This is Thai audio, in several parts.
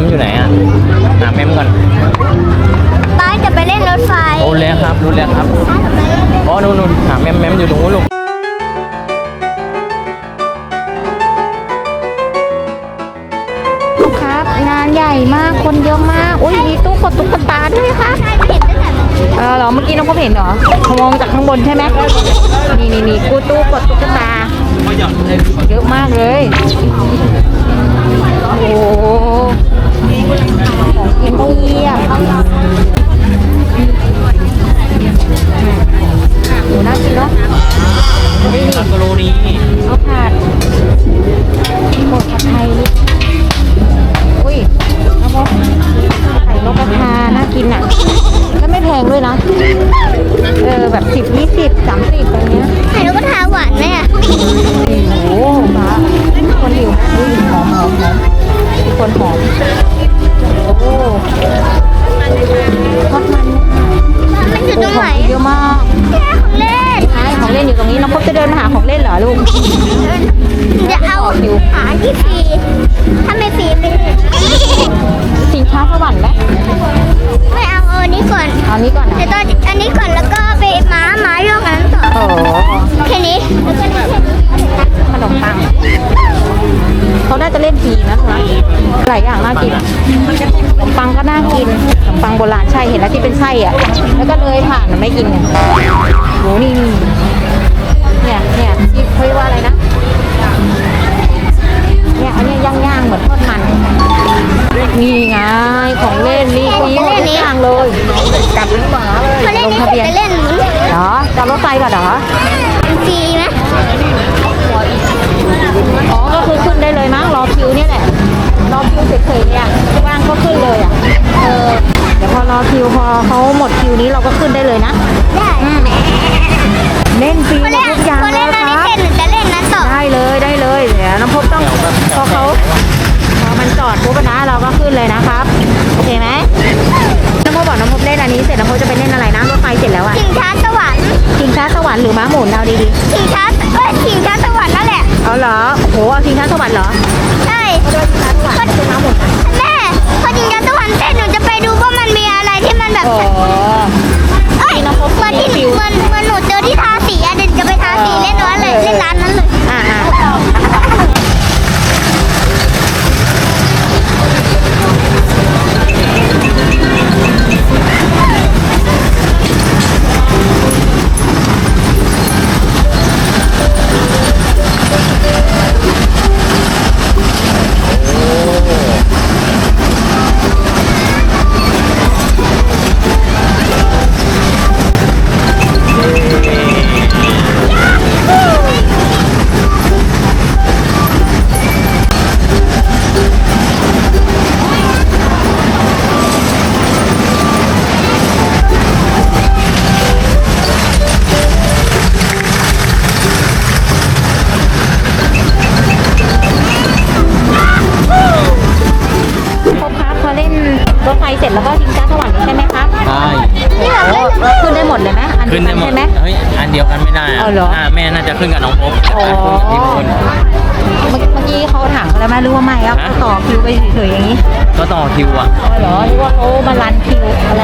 มมอยู่ไหนอะหาแมมก่อนป้าจะไปเล่นรถไฟโอ้แล้วครับรู้แล้วครับอ๋อนู่นนู่นหาแมมแมมอยู่ตรงนู้นลูกครับงานใหญ่มากคนเยอะมากอุ้ยมีตู้กดตุ๊กตาด้วยค่ะใช่เห็นตั้งแต่เมื่อกี้เออเหรอเมื่อกี้น้องก็เห็นเหรอเขามองจากข้างบนใช่ไหมนี่นี่นี่กูตู้กดตุ๊กตาเยอะมากเลย โอ้โห ของกินเพียบ องเล่นเหรอลูกจะเอาหาที่ฟรีถ้าไม่ฟรีไม่เล่นสินค้าสวรรค์ไหมไม่เอาเอาอันนี้ก่อนเอานี้ก่อนนะเดี๋ยวตอนอันนี้ก่อนแล้วก็ไปม้าม้าเรื่องนั้นต่อโอ้โหแค่นี้แล้วก็เล่นแค่นี้ขนมปังเขาน่าจะเล่นฟรีนะทุกนะหลายอย่างน่ากินขนมปังก็น่ากินขนมปังโบราณใช่เห็นแล้วที่เป็นไส้อะ แล้วก็เลยผ่านไม่กินไงโหนี่ นี่ไงของเล่นนี่คุยหมดทุกอย่างเลยกลับหมาเลยพอเล่นลงนี้ทะเสร็เบียนจจะเล่นหมุนเหรอจะเอารถไฟก่อนเหรอฟรีไหมอ๋อก็คือขึ้นได้เลยมั้งรอคิวเนี่ยแหละรอคิวเฉยๆเนี่ยว่างก็ขึ้นเลยอะเออเดี๋ยวพอรอคิวพอเขาหมดคิวนี้เราก็ขึ้นได้เลยนะได้อืมเล่นฟรีพอหมเล่ดนทุกอย่างพอเลเล่ยนคอันนี้รับเสร็จหนูจะเล่น โอ้เอ้ยเหมือนที่หนูเหมือนเหมือนหนูเจอที่ทาสีอะเดี๋ยวจะไปทาสีเล่นร้านเลยเล่นร้านนั้นเลย คิวอะอ๋อเหรอหรือว่าเขามารันคิวอะไร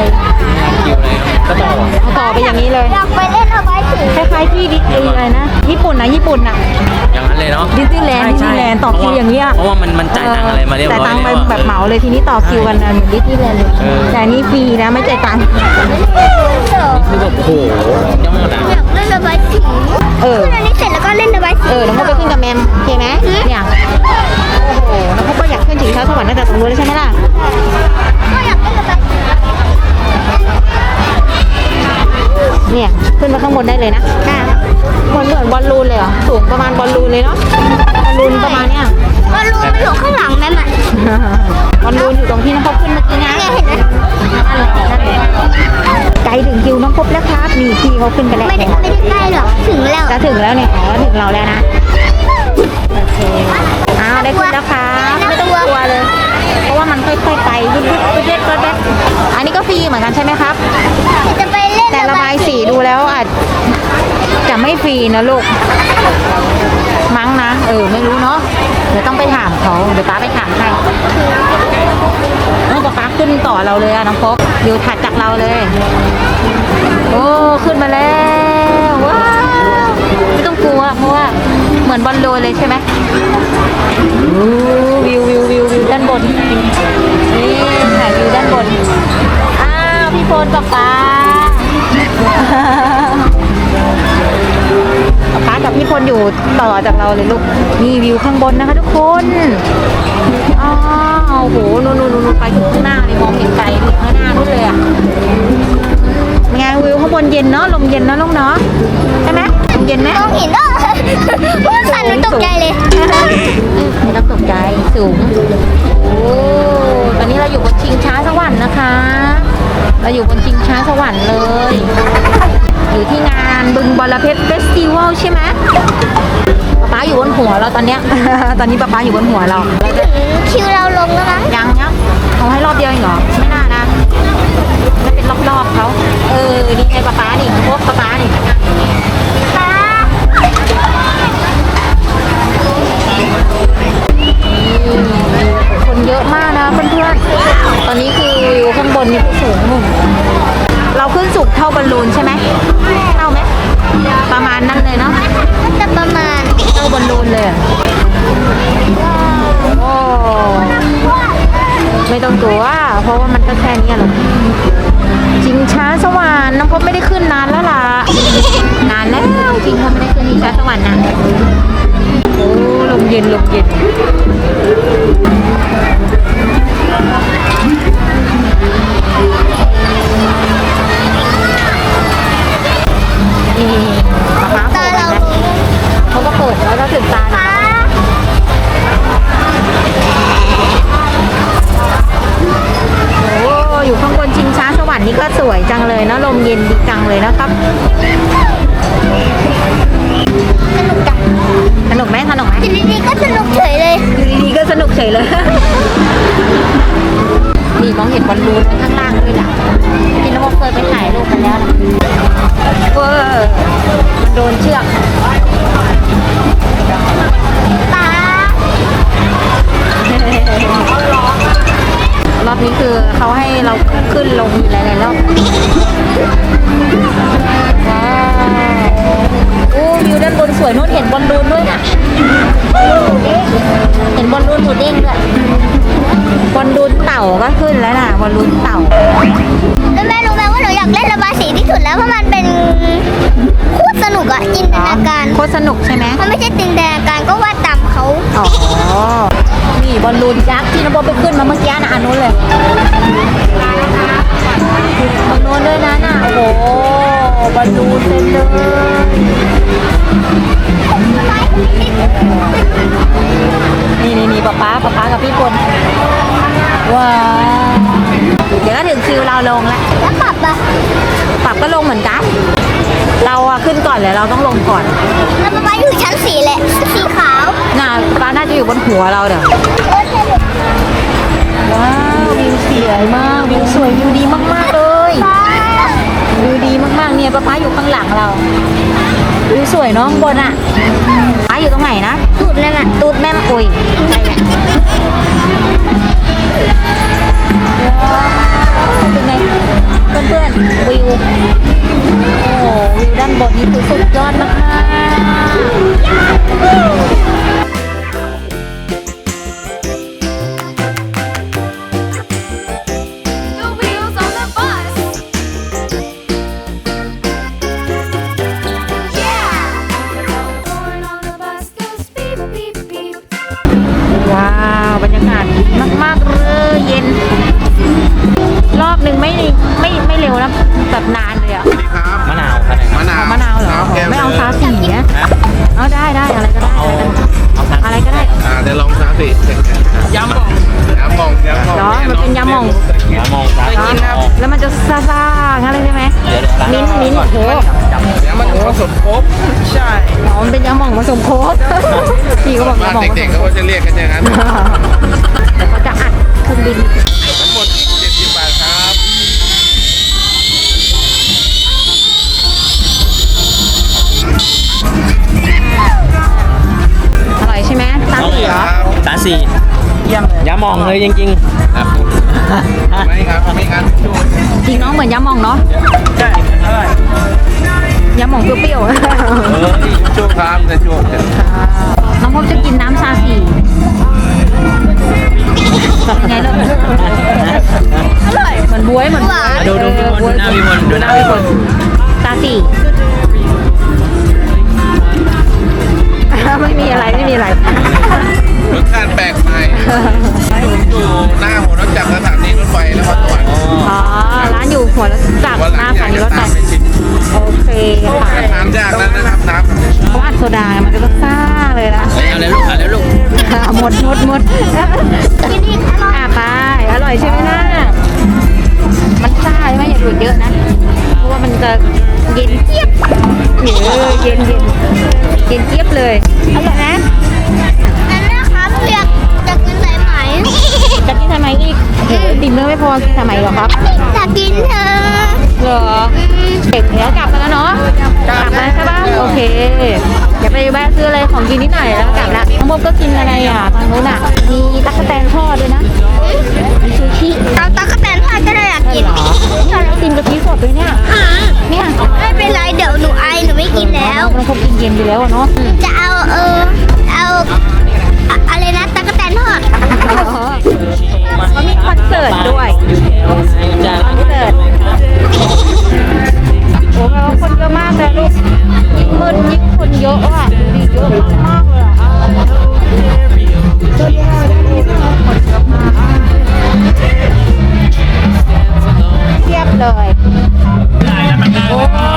คิวเลยก็ต่อเอาต่อไปอย่างนี้เลยอยากไปเล่นเอาไว้สีคล้ายๆที่ดิสนีย์อะไรนะญี่ปุ่นนะญี่ปุ่นนะอย่างนั้นเลยเนาะดิสนีย์แลนด์ใช่ดิสนีย์แลนด์ต่อคิวอย่างเงี้ยเพราะว่ามันมันจ่ายตังค์อะไรมาเรียบร้อยจ่ายตังค์ไปล้วอะแบบเหมาเลยทีนี้ต่อคิวกันนะเหมือนดิสนีย์แลนด์เลยเออแต่อันนี่ฟรีนะไม่จ่ายตังค์คือแบบโอ้โหยอดอะอยากเล่นระบายสี เออ ขึ้นอันนี้เสร็จแล้วก็เล่นระบายสีเออน้องพบไปขึ้นกับแมมโอเคไหมเนี่ยโอ้โหน้องพบก็อยากขึ้นถึงเช้าสวรรค์ตั้งแต่ตรงนู้นเลยใช่ไหมล่ะก็อยากเล่นระบายสีเนี่ยขึ้นมาข้างบนได้เลยนะเหมือนเหมือนบอลลูนเลยเหรอสูงประมาณบอลลูนเลยเนาะบอลลูนประมาณเนี้ย บอลลูนมันอยู่ข้างหลังแม่มันบอลลูนอยู่ตรงที่น้องพบขึ้นเมื่อกี้นะเนี่ยเห็นไหมไกลถึงคิวน้องพบแล้วครับนี่พี่เขาขึ้นไปแล้วไม่ได้ไม่ได้ใกล้หรอกถึงแล้วจะถึงแล้วเนี่ยอ๋อถึงเราแล้วนะโอเคอ้าวได้ขึ้นแล้วครับไม่ต้องกลัวเลย เพราะว่ามันค่อยๆไปยุบยุบยุบยุบยุบยุบอันนี้ก็ฟรีเหมือนกันใช่ไหมครับจะไปเล่นแต่ระบายสีดูแล้วอาจจะไม่ฟรีนะลูกมั้งนะ เออ ไม่รู้เนาะ เดี๋ยวต้องไปถามเขาเดี๋ยวป้าไปถามให้ป้าขึ้นต่อเราเลยอะน้องพบอยู่ถัดจากเราเลย โอ้ขึ้นมาแล้วว้าวไม่ต้องกลัวเพราะว่าเหมือนบอลโลนเลยใช่ไหมวิววิววิววิวด้านบนนี่ถ่ายวิวด้านบนอ้าวพี่โฟนกับป้า ป้ากับพี่พลอยู่ต่อจากเราเลยลูกนี่วิวข้างบนนะคะทุกคนอ้าวโอ้โหนู่นนู่นนู่นไปถึงข้างหน้าเลยมองเห็นไกลถึงข้างหน้านู่นเลยอะเป็นไงวิวข้างบนเย็นเนาะลมเย็นเนาะลูกเนาะใช่ไหมลมเย็นไหมมองเห็นแล้วพูดสั่นหนูตกใจเลยไม่ต้องตกใจสูงโอ้ตอนนี้เราอยู่บนชิงช้าสวรรค์นะคะ เราอยู่บนชิงช้าสวรรค์เลย อยู่ที่งานบึงบอระเพ็ดเฟสติวัลใช่ไหมป๊าป๊าอยู่บนหัวเราตอนเนี้ย ตอนนี้ป๊าป๊าอยู่บนหัวเราเราจะถึงคิวเราลงแล้วมั้งยังยังเขาให้รอบเดียวเองเหรอ ไม่น่านะจะเป็นรอบๆเขาเออ นี่ไงป๊าป๊านี่พวกป๊าป๊านี่ป้าคนเยอะมากนะเพื่อนๆ ตอนนี้คือวิวข้างบนนี่คือสูงหนุ่ม เราขึ้นสูงเท่าบอลลูนใช่ไหมเท่าไหมประมาณนั้นเลยเนาะก็จะประมาณเท่าบอลลูนเลยโอ้ไม่ต้องกลัวเพราะว่ามันก็แค่นี้หรอกจริงช้าสวรรค์น้องพบไม่ได้ขึ้นนานแล้วล่ะนานแล้วจริงเขาไม่ได้ขึ้นชิงช้าสวรรค์นะโอ้ลมเย็นลมเย็น นี่ป๊าป๊าตาเปิดเรานะเขาก็เปิดแล้วก็ถึงตานะป้าโอ้อยู่ข้างบนชิงช้าสวรรค์นี่ก็สวยจังเลยนะลมเย็นดีจังเลยนะครับสนุกจังสนุกไหมสนุกไหมอยู่ดีๆก็สนุกเฉยเลยอยู่ดีๆก็สนุกเฉยเลยนี่มองเห็นบอลลูนข้างล่างด้วยล่ะที่น้องโมเคยไปถ่ายรูปกันแล้วนะ เออมันโดนเชือกป้ารอบนี้คือเขาให้เราขึ้นลงหลายๆรอบ สนุกใช่ไหมมันไม่ใช่จินตนาการก็วาดตามเขาอ๋อ นี่บอลลูนยักษ์ที่น้องโบไปขึ้นมาเมื่อกี้นะอันนู้นเลยตรงนู้นด้วยนะน่ะโอ้โหบอลลูนเต็มเลย หัวเราเดี๋ยวเออใช่เลยว้าววิวสวยมากวิวสวยวิวดีมากๆเลยวิวดีมากๆเนี่ยป้าป้าอยู่ข้างหลังเราวิวสวยเนาะข้างบนอะป้าอยู่ตรงไหนนะ ว้าวบรรยากาศดีมาก ๆ เลยเย็น รอบหนึ่งไม่ไม่ไม่เร็วนะแบบนานเลยอะมะนาวขนาดไหนมะนาวเอามะนาวเหรอ แก้วไม่เอาลยซาสีอะเอาได้ได้อะไรก็ได้เอาอะไรก็ได้เอาสักอะไรก็ได้อ่าเดี๋ยวลองซาสิยำบอกยำมองยำมองเหรอมันเป็นยำหม่องยำมองซาเหรอแล้วมันจะซาซาๆงั้นเลยใช่ไหมเดี๋ยวมิ้นท์มิ้นท์โอ้โหยำมันผสมครบใช่อ๋อมันเป็นยำหม่องผสมโค้กพี่ก็บอกยำหม่องผสเด็กมๆเขาก็จะเรียกกันอย่างนั้นแต่เขาจะอัดเครื่องบิน หมซาสีเหรอครับสาสียำยำมองเลยจริงๆครับไม่ครับไม่งั้นชูจริงน้องเหมือนยำหม่องเนาะใช่อร่อยยำหม่องเปรี้ยวเออดีชูครับจะชูๆน้องพบจะกินน้ำชาสีเป็นไงลูกอร่อยเหมือนบวยเหมือนหวานดูดูพี่มนต์ดูหน้าพี่มนต์ดูหน้าพี่มนต์ชาสีไม่มีอะไรไม่มีอะไร รสชาติแปลกใหม่ อยู่หน้าหัวรถจักรสถานีรถไฟแล้วก็สวรรค์อ๋อ ร้านอยู่หัวรถจักรหน้าสถานีรถไฟโอเคค่ะน้ำยากแล้วนะครับน้ำเขาอัดโซดา มันจะซ่าเลยนะเอาเลยลูกเอาเลยลูกหมดหมดหมดกินอีกอร่อยอะไปอร่อยใช่ไหมนะมันซ่าใช่ไหมอย่าดูดเยอะนะ เพราะว่ามันจะเย็นเจี๊ยบเออเย็นเย็นเย็นเจี๊ยบเลย อีกเออดินเนอร์ไม่พอกินทำไมเหรอครับ อยากกินเธอเหรอเด็กเดี๋ยวกลับมาแล้วเนาะกลับมาใช่ปะโอเคเดี๋ยวไปแวะซื้ออะไรของกินนิดหน่อยแล้วกลับละน้องโมก็กินอะไรอะทางนู้นอะมีตั๊กแตนทอดด้วยนะมีซูชิเอาตะกั่วแตนทอดก็ได้อยากกินใช่แล้วกินกะทิสดด้วยเนี่ยเนี่ยไม่เป็นไรเดี๋ยวหนูไอหนูไม่กินแล้วมันคงกินเย็นไปแล้วอะเนาะจะเอาเออเอา เขามีคอนเสิร์ตด้วยคอนเสิร์ตโอ้แปลว่าคนเยอะมากเลยลูกยิ่งมืดยิ่งคนเยอะอะดูดิเยอะมากเลยอะเทียบเลยโอ้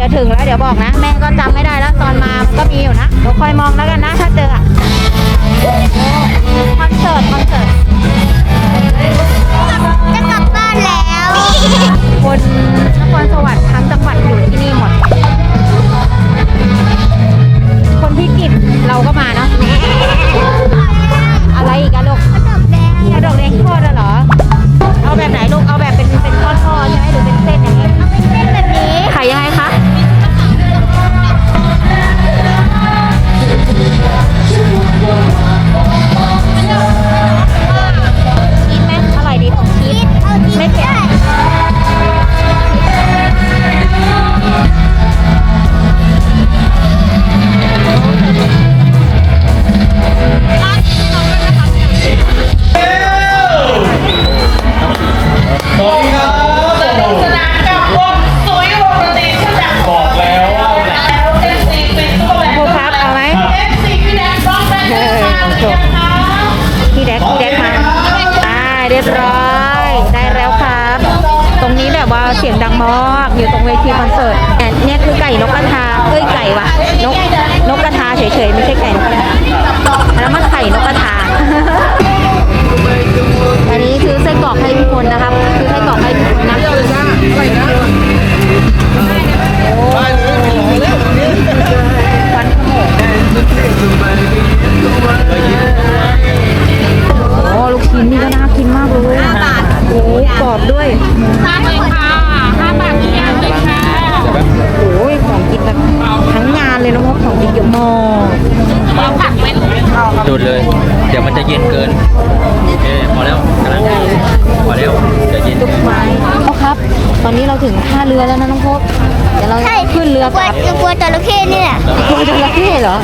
จะถึงแล้วเดี๋ยวบอกนะ แม่ก็จำไม่ได้แล้วตอนมามันก็มีอยู่นะเดี๋ยวคอยมองแล้วกันนะ ถ้าเจอคอนเสิร์ตคอนเสิร์ตจะกลับบ้านแล้ว คนนครสวรรค์ทั้งจังหวัดอยู่ที่นี่หมด อนนี้เราถึงท่าเรือแล้วนะน้องพบเดี๋ยวเราใช่ขึ้นเรือกลัวลับกลัวจระเข้นี่แหละกลัวจระเข้เหรอ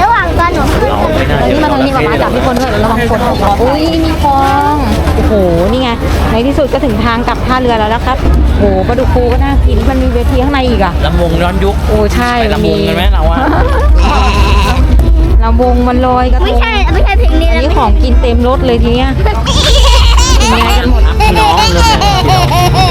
ระหว่างตอนหนูขึ้นเอาไม่น่าอันจะนี้มาทางนี้มามาจับพี่คนด้วยเดี๋ยวระวังคนอุ้ยมีคลองโอ้โหนี่ไงในที่สุดก็ถึงทางกลับท่าเรือแล้วนะครับโอ้โหปลาดุกฟูก็น่ากินมันมีเวทีข้างในอีกอะลำวงย้อนยุคโอ้ใช่ไปลำวงกันไหมเราอะลำวงมันลอยกระทไม่งใช่ไม่ใช่เพลงนี้อันนะนี้ของกินเต็มรถเลยทีเนี้ย กินไงกันหมด พี่น้องเลยพี่น้อง